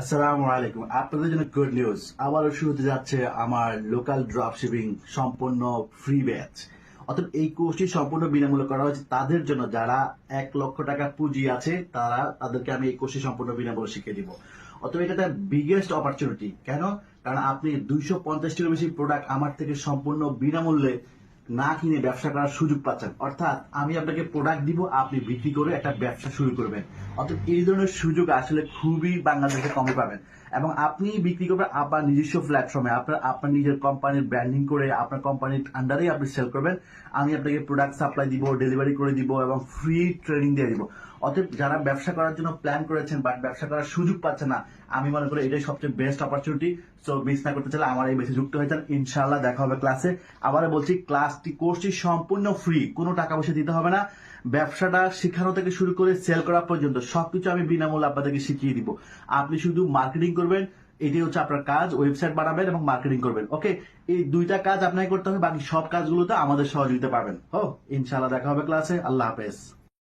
আসসালামু আলাইকুম আপনাদের জন্য গুড নিউজ আবারও শুরু হতে যাচ্ছে আমার লোকাল ড্রপ শিপিং সম্পূর্ণ ফ্রি ব্যাচ অর্থাৎ এই কোর্সটি সম্পূর্ণ বিনামূল্যে করা হয়েছে তাদের জন্য। যারা এক লক্ষ টাকা পুঁজি আছে, তারা তাদেরকে আমি এই কোর্সটি সম্পূর্ণ বিনামূল্যে শিখিয়ে দিব। অতএব এটা তার বিগেস্ট অপরচুনিটি কেন? কারণ আপনি দুইশো পঞ্চাশটিরও বেশি প্রোডাক্ট আমার থেকে সম্পূর্ণ বিনামূল্যে না কিনে ব্যবসা করার সুযোগ পাচ্ছেন। অর্থাৎ আমি আপনাকে প্রোডাক্ট দিব, আপনি বিক্রি করে একটা ব্যবসা শুরু করবেন। অর্থাৎ এই ধরনের সুযোগ আসলে খুবই বাংলাদেশে কমে পাবেন। এবং আপনি বিক্রি করবেন আপনার নিজস্ব প্ল্যাটফর্মে আপনার আপনার নিজের কোম্পানির ব্র্যান্ডিং করে আপনার কোম্পানির আন্ডারেই আপনি সেল করবেন। আমি আপনাকে প্রোডাক্ট সাপ্লাই দিব ডেলিভারি করে দিব এবং ফ্রি ট্রেনিং দিয়ে দিব। অতএব যারা ব্যবসা করার জন্য প্ল্যান করেছেন বাট ব্যবসা করার সুযোগ পাচ্ছে না, আমি মনে করি এটাই সবচেয়ে বেস্ট অপরচুনিটি সো মিস না করতে চাইলে আমার এই বেশি যুক্ত হয়েছেন যান। ইনশাআল্লাহ দেখা হবে ক্লাসে আবার বলছি ক্লাসটি কোর্সটি সম্পূর্ণ ফ্রি, কোনো টাকা পয়সা দিতে হবে না। ব্যবসাটা শেখানো থেকে শুরু করে সেল করা পর্যন্ত সবকিছু আমি বিনামূল্যে আপনাদেরকে শিখিয়ে দিব। আপনি শুধু মার্কেটিং করবেন এটি হচ্ছে আপনার কাজ ওয়েবসাইট বানাবেন এবং মার্কেটিং করবেন ওকে এই দুইটা কাজ আপনাকে করতে হবে, বাকি সব কাজগুলোতে আমাদের সহযোগিতা পাবেন। ও ইনশাআল্লাহ দেখা হবে ক্লাসে আল্লাহ হাফেজ।